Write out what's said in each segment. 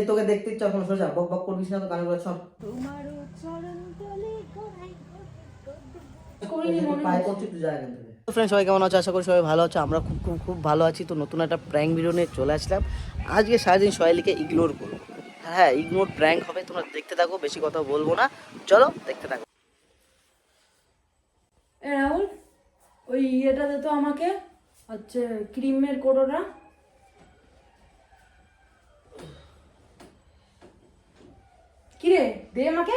এই তোকে দেখতে ইচ্ছা এখন সোজা বক বক করবিস না তো কানে করে সব। তোমারও চরণ তলে গড়াই করিনি মনে পায়ে করছি তুই যা এখান ফ্রেন্ড সবাই কেমন আছো? আশা করি সবাই ভালো আছো। আমরা খুব খুব খুব ভালো আছি। তো নতুন একটা প্র্যাঙ্ক ভিডিও নিয়ে চলে আসলাম। আজকে সারাদিন সোহেলিকে ইগনোর করব। হ্যাঁ ইগনোর প্র্যাঙ্ক হবে তোমরা দেখতে থাকো বেশি কথা বলব না। চলো দেখতে থাকো। এ রাহুল ওই ইয়েটা দে তো আমাকে হচ্ছে ক্রিমের কোটোটা কিরে দে আমাকে।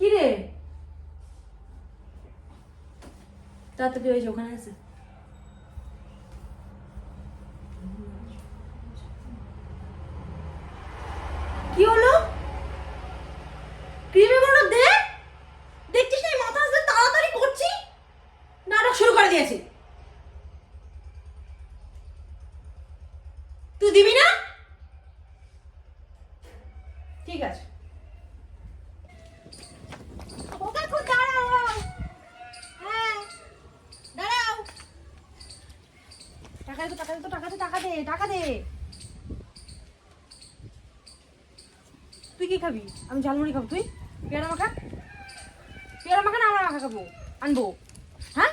কিরে? তাড়াতাড়ি হয়েছে ওখানে আছে। কি হলো ক্রিমে বড় দে দেখছিস না এই মাথা আসলে তাড়াতাড়ি করছি নাটক শুরু করে দিয়েছি তুই দিবি না ঠিক আছে। হ্যাঁ, টাকা দে টাকা দে টাকা দে, টাকা দে, টাকা দে। তুই কি খাবি? আমি ঝালমুড়ি খাব তুই? পেয়ারা মাখা? পেয়ারা মাখা না আমরা মাখা খাব আনব। হ্যাঁ?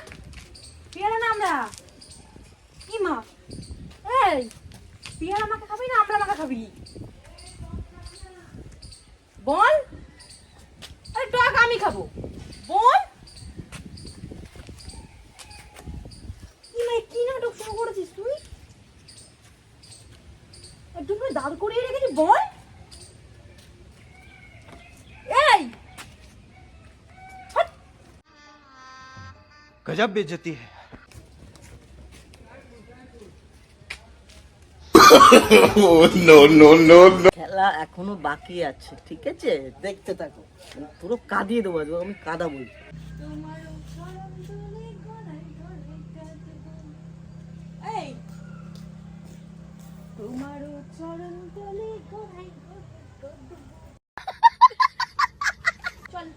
পেয়ারা না আমরা। কি মা? এই পেয়ারা মাখা খাবি না আমরা মাখা খাবি? বল আরে টক আমি খাবো বল কি না কি নাটক শুরু করেছিস তুই একটু করে দাঁড় করিয়ে রেখেছিস বল এই गजब बेइज्जती है খেলা এখনও বাকি আছে, ঠিক আছে? দেখতে থাকো। পুরো কাঁদিয়ে দেবো আমি গড়াই চল।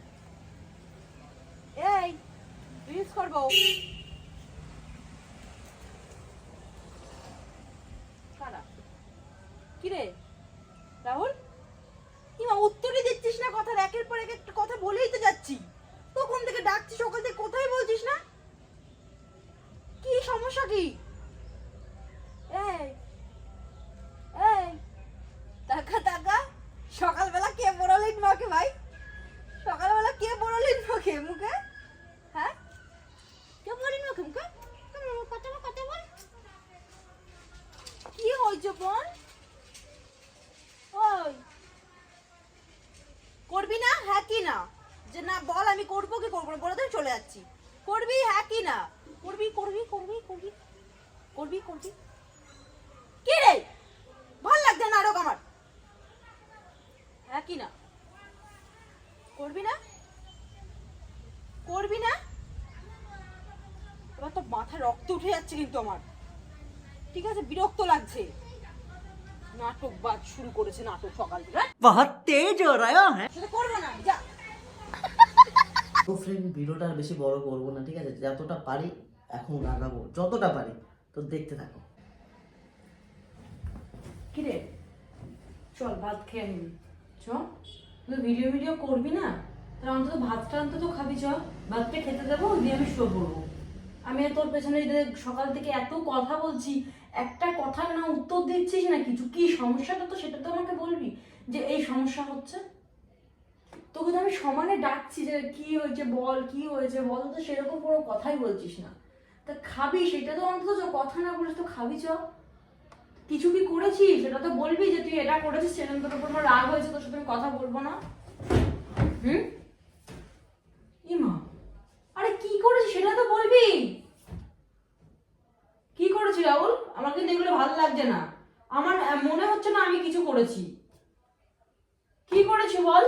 এই কারা কিরে রাহুল কিমা উত্তরই দিচ্ছিস না কথা একের পর এক একটা কথা বলেই তো যাচ্ছি তখন থেকে ডাকছি সকাল থেকে কোথায় বলছিস না কি সমস্যা কি? এই এই, টাকা টাকা? সকালবেলা কে বড়লিন মাকে ভাই? সকালবেলা কে বড়লিন মাকে মুখে? হ্যাঁ? কে বড়লিন মাকে মুখে? কথা বল কথা বল। কি হয়েছে বোন ওই, করবি না হ্যাঁ কি না? যে না বল আমি করব কি করব না, বলে তো চলে যাচ্ছি। করবি হ্যাঁ কি না? করবি করবি করবি করবি করবি করবি। কি রে? ভালো লাগছে না নাটক আমার। হ্যাঁ কি না। করবি না? করবি না? এবার তো মাথায় রক্ত উঠে যাচ্ছে কিন্তু আমার। ঠিক আছে বিরক্ত লাগছে। নাটক বাদ শুরু করেছে নাটক সকাল থেকে। বহুত তেজ হো রहा है সেটা করব না যা। তো ফ্রেন্ড ভিডিওটা আর বেশি বড় করব না ঠিক আছে? যতটা পারি এখন আগাবো যতটা পারি, তো দেখতে থাকো। কিরে? চল, ভাত খেয়ে নিবি চ। তুই ভিডিও ভিডিও করবি না? তাহলে অন্তত ভাতটা অন্তত খাবি, চ। ভাতটা খেতে দেবো, দিয়ে আমি শুয়ে পড়ব। আমি তোর পেছনে সকাল থেকে এত কথা বলছি, একটা কথা না উত্তর দিচ্ছিস না কিছু কি সমস্যাটা তো সেটা তো আমাকে বলবি, যে এই সমস্যা হচ্ছে। তোকে তো আমি সমানে ডাকছি যে কি হয়েছে বল, কি হয়েছে বল, তো সেরকম কোনো কথাই বলছিস না। তা খাবি, সেটা তো অন্তত কথা না বলিস তো খাবি চ। কিছু কি করেছিস? সেটা তো বলবি যে তুই এটা করেছিস সেটা তোর উপর রাগ হয়েছে, তোর সাথে আমি কথা বলব না। হুম? ইমা, আরে কি করেছিস সেটা তো বলবি। কি করেছি রাহুল? আমার কিন্তু এগুলো ভালো লাগছে না। আমার, মনে হচ্ছে না আমি কিছু করেছি। কি করেছি বল?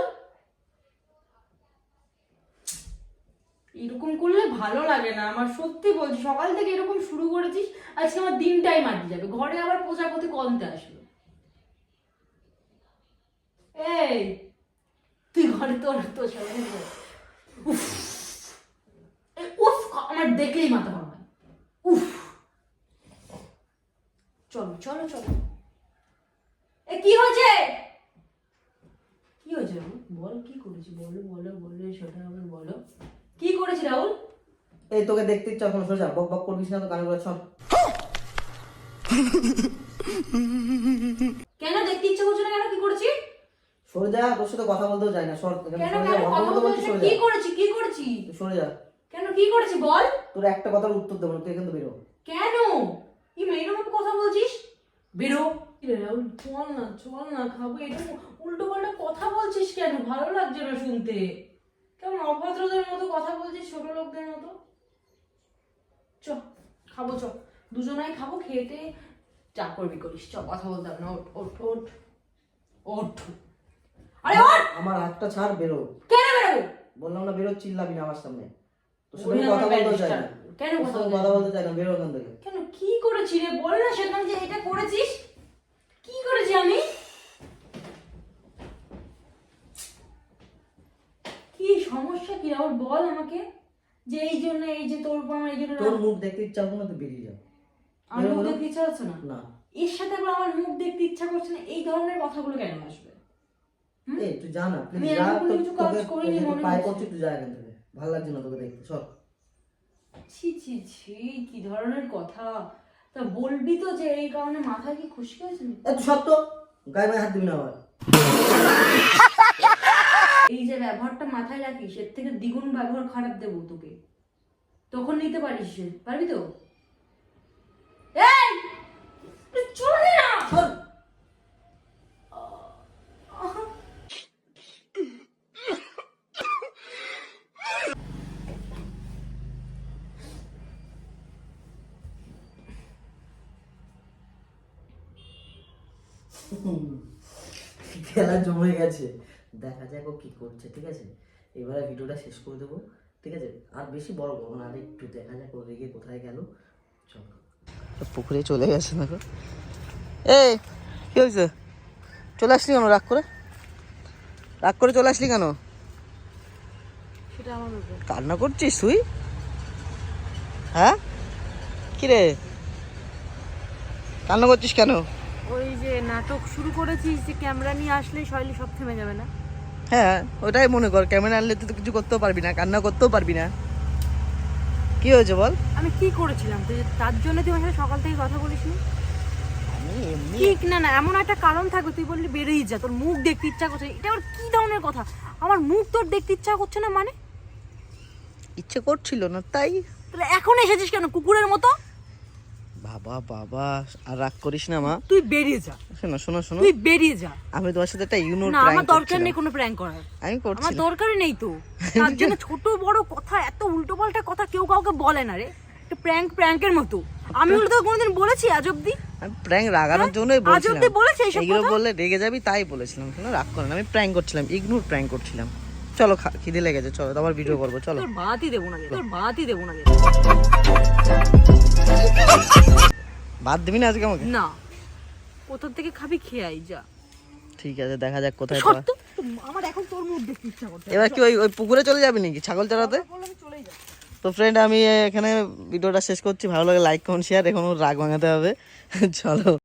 এরকম করলে ভালো লাগে না। আমার সত্যি বলছি, সকাল থেকে এরকম শুরু করেছিস, আজকে আমার দিনটাই মাটি যাবে। ঘরে আবার প্রজাপতি কমতে আসলো এই, তুই ঘরে তোর তোর উফ। আমার দেখলেই মাথা গরম হয়। উফ। চলো চলো চলো। এ, কি হয়েছে? কি হয়েছে? বল, কি করেছি? বলো বলো বলো সেটা আবার বলো। কি করেছি রাহুল? এই তোকে দেখতে ইচ্ছা কোনো সোজা বক বক করবিস না তো করে চল। কেন দেখতে ইচ্ছে করছে না কেন? কি করেছি? সরে যা তোর সাথে কথা বলতেও চাই না সর। কেন কথা বলছিস কি করেছি কি করেছি? সরে যা। কেন কি করেছি বল? তোর একটা কথার উত্তর দেবো না তুই এখান থেকে বেরো। কেন? কি মেয়ের মতো কথা বলছিস? বেরো। কি রে রাহুল চল না চল না খাব এটা উল্টো পাল্টা কথা বলছিস কেন? ভালো লাগছে না শুনতে। কেমন অভদ্রদের মতো কথা বলছিস ছোট লোকদের মতো? চ খাব চ। দুজনাই খাব খেতে চা করবি করিস। চ কথা বলতে হবে না ওঠ ওঠ ওঠ। ওঠ। আরে ওঠ! আমার হাতটা ছাড় বেরো। কেন বেরোবো? বললাম না বেরো চিল্লাবি না আমার সামনে। তোর সাথে কথা বলতে চাই না। কেন কথা সাথে বলতে কথা বলতে চাই না বেরো ওখান থেকে। কেন কি করেছি রে? বল না সেখানে যে এটা করেছিস। কি করেছি আমি কি সমস্যা কি? রাহুল বল আমাকে যে এই জন্য এই যে তোর উপর এই জন্য তোর মুখ দেখতে ইচ্ছা না তুই বেরিয়ে যা আমার মুখ দেখতে ইচ্ছা হচ্ছে না? না। এর সাথে আবার আমার মুখ দেখতে ইচ্ছা করছে না এই ধরনের কথাগুলো কেন আসবে? এই তুই যা না প্লিজ যা তোর- কিছু কাজ তোকে করিনি মনে পায়ে হচ্ছে। করছি তুই যা এখান থেকে ভালো লাগছে না তোকে দেখতে সর ছি ছি ছি কি ধরনের কথা? তা বলবি তো যে এই কারণে মাথায় কি খুশকি হয়েছে? এ তো গায়ে গায়ে হাত দিবি না আবার। এই যে ব্যবহারটা মাথায় রাখিস, এর থেকে দ্বিগুণ ব্যবহার খারাপ দেবো তোকে তখন নিতে পারিস। পারবি তো। খেলা জমে গেছে দেখা যাক ও কি করছে ঠিক আছে? এবারে ভিডিওটা শেষ করে দেবো ঠিক আছে? আর বেশি বড় করব না আর একটু দেখা যাক ও রেগে কোথায় গেল। চল। পুকুরে চলে গেছে দেখো। এই কি হয়েছে? চলে আসলি কেন রাগ করে? রাগ করে চলে আসলি কেন? সেটা কান্না করছিস তুই? হ্যাঁ? কিরে? কান্না করছিস কেন? ওই যে নাটক শুরু করেছিস যে ক্যামেরা নিয়ে আসলে শৈলী সব থেমে যাবে না। হ্যাঁ ওটাই মনে কর ক্যামেরা আনলে তুই তো কিছু করতেও পারবি না কান্না করতেও পারবি না। কি হয়েছে বল? আমি কি করেছিলাম? তুই তার জন্য তুই আমার সাথে সকাল থেকে কথা বলিস নি? এমনি ঠিক না না এমন একটা কারণ থাকবে তুই বললি বেরিয়ে যা তোর মুখ দেখতে ইচ্ছা করছে এটা আবার কি ধরনের কথা? আমার মুখ তোর দেখতে ইচ্ছা করছে না মানে? ইচ্ছে করছিল না তাই? তাহলে এখন এসেছিস কেন কুকুরের মতো? বাবা বাবা আর রাগ করিস না মা। তুই বেরিয়ে যা। শোনো শোনো শোনো। তুই বেরিয়ে যা। আমি তোমার সাথে একটা ইউনোর না আমার দরকার নেই কোনো প্র্যাঙ্ক করার। আমি আমার করছিলাম দরকারই নেই তো। তার জন্য ছোট বড় কথা এত উল্টো পাল্টা কথা কেউ কাউকে বলে না রে। একটা প্র্যাঙ্ক প্র্যাঙ্কের মতো। আমি হলে তো কোনোদিন বলেছি আজ অব্দি? প্র্যাঙ্ক রাগানোর জন্যই হ্যাঁ? আজ বলছিলাম। অব্দি বলেছে এইসব এগুলো বললে রেগে যাবি তাই বলেছিলাম। শোনো রাগ করে না আমি প্র্যাঙ্ক করছিলাম ইগনোর প্র্যাঙ্ক করছিলাম। চলো খা- খিদে লেগেছে চলো আবার ভিডিও করব চলো। তোর বাতই দেবো না তোর বাতই দেবো না বাদ দিবি না আজকে আমাকে? না। কোথা থেকে খাবি খেয়ে আই যা। ঠিক আছে দেখা যাক কোথায় পাওয়া- আমার এখন তোর মুড দেখতে ইচ্ছা করছে। এবার কি ওই ওই পুকুরে চলে যাবি নাকি? ছাগল চড়াতে? তো ফ্রেন্ড আমি এখানে ভিডিওটা শেষ করছি। ভালো লাগে লাইক কমেন্ট শেয়ার এখন ওর রাগ ভাঙাতে হবে। চলো।